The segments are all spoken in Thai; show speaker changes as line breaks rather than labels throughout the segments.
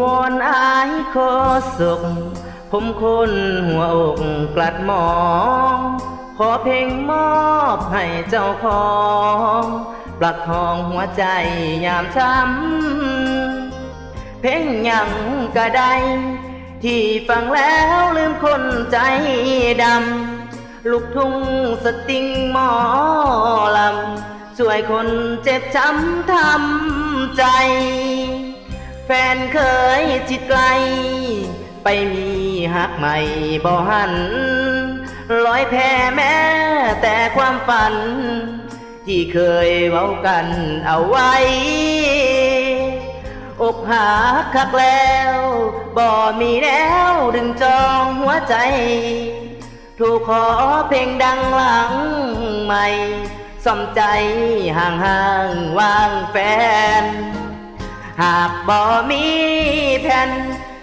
วอนอายขอสุขผมคนหัวอกกลัดหมอง ขอเพลงมอบให้เจ้าของปลักทองหัวใจยามช้ำเพลงยังก็ไดที่ฟังแล้วลืมคนใจดำ ลูกทุ่งสตริงหมอลำช่วยคนเจ็บช้ำทำใจ แฟนเคยจิตไกล ไปมีหักใหม่บ่หันลอยแพ้แม้แต่ความฝัน ที่เคยเว้ากันเอาไว้ อกหักคักแล้วบ่มีแนวดึงจองหัวใจ ถูกขอเพลงดังหลังใหม่สมใจห่างห่างวางแฟน หากบ่มีแผ่น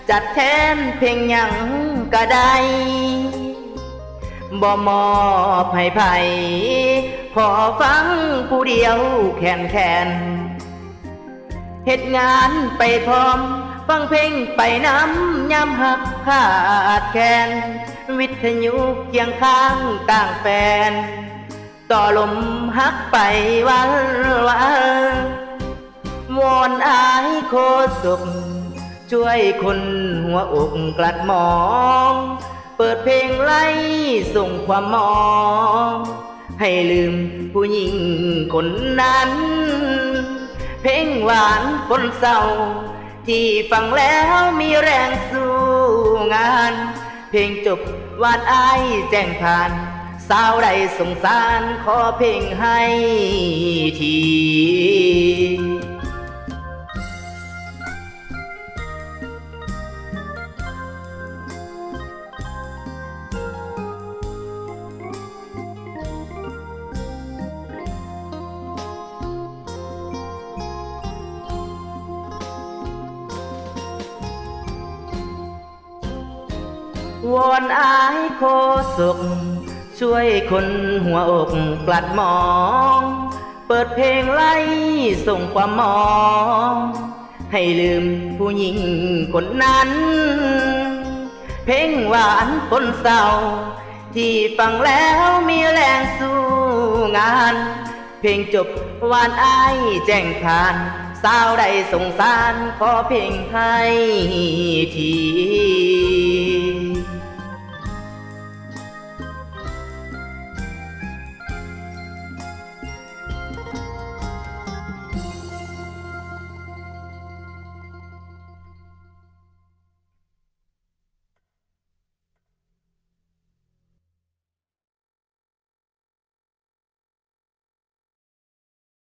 จัดแทนเพลงยังก็ได้บ่มอบให้ไผขอฟังผู้เดียวแคนแคนเหตุงานไปพร้อม ฟังเพลงไปน้ำยามหักขาดแคนวิทยุเคียงข้างต่างแฟน ต่อลมหักไปวันวัน วอนอายโคสุขช่วยคนหัวอกกลัดหมอง เปิดเพลงไล่ส่งความมอง ให้ลืมผู้หญิงคนนั้น เพลงหวานคนเศร้า ที่ฟังแล้วมีแรงสู้งาน เพลงจบวาดอายแจ้งผ่าน สาวใดสงสารขอเพลงให้ที วอนอายโคสุขช่วยคนหัวอกกลัดมอง เปิดเพลงไล่ส่งความมอง ให้ลืมผู้หญิงคนนั้น เพลงหวานคนเศร้า ที่ฟังแล้วมีแรงสู้งาน เพลงจบวานอายแจ้งผ่านสาวใดสงสารขอเพลงให้ที